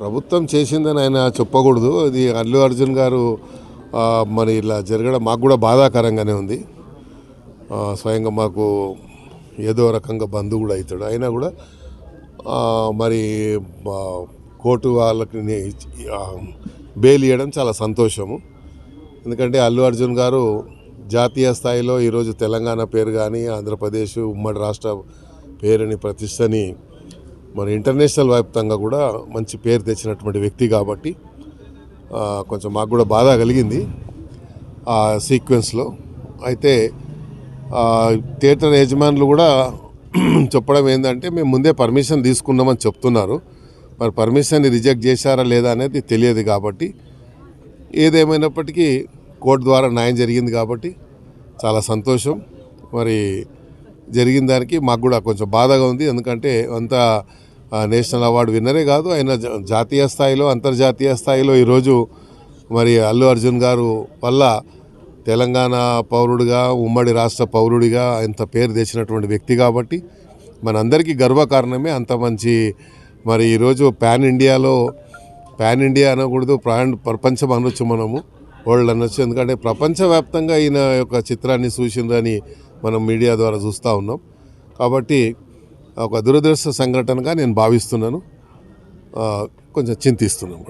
ప్రభుత్వం చేసిందని ఆయన చెప్పకూడదు. అది అల్లు అర్జున్ గారు మరి ఇలా జరగడం మాకు కూడా బాధాకరంగానే ఉంది. స్వయంగా మాకు ఏదో రకంగా బంధువు కూడా అవుతాడు. అయినా కూడా మరి కోర్టు వాళ్ళకి బెయిల్ ఇవ్వడం చాలా సంతోషము. ఎందుకంటే అల్లు అర్జున్ గారు జాతీయ స్థాయిలో ఈరోజు తెలంగాణ పేరు కానీ ఆంధ్రప్రదేశ్ ఉమ్మడి రాష్ట్ర పేరుని ప్రతిష్టని మరి ఇంటర్నేషనల్ వ్యాప్తంగా కూడా మంచి పేరు తెచ్చినటువంటి వ్యక్తి కాబట్టి కొంచెం మాకు కూడా బాధ కలిగింది ఆ సీక్వెన్స్లో. అయితే థియేటర్ యజమానులు కూడా చెప్పడం ఏంటంటే మేము ముందే పర్మిషన్ తీసుకున్నామని చెప్తున్నారు. మరి పర్మిషన్ని రిజెక్ట్ చేశారా లేదా అనేది తెలియదు కాబట్టి ఏదేమైనప్పటికీ కోర్టు ద్వారా న్యాయం జరిగింది కాబట్టి చాలా సంతోషం. మరి జరిగిన దానికి మాకు కూడా కొంచెం బాధగా ఉంది. ఎందుకంటే అంత నేషనల్ అవార్డు విన్నరే కాదు ఆయన జాతీయ స్థాయిలో అంతర్జాతీయ స్థాయిలో ఈరోజు మరి అల్లు అర్జున్ గారు వల్ల తెలంగాణ పౌరుడిగా ఉమ్మడి రాష్ట్ర పౌరుడిగా ఇంత పేరు తెచ్చినటువంటి వ్యక్తి కాబట్టి మనందరికీ గర్వకారణమే అంత మంచి మరి ఈరోజు పాన్ ఇండియాలో పాన్ ఇండియా అనకూడదు ప్రాణ ప్రపంచం అనొచ్చు మనము వరల్డ్ అనొచ్చు. ఎందుకంటే ప్రపంచవ్యాప్తంగా ఈయన యొక్క చిత్రాన్ని చూసిందని మనం మీడియా ద్వారా చూస్తూ ఉన్నాం. కాబట్టి ఒక దురదృష్ట సంఘటనగా నేను భావిస్తున్నాను. కొంచెం చింతిస్తున్నాను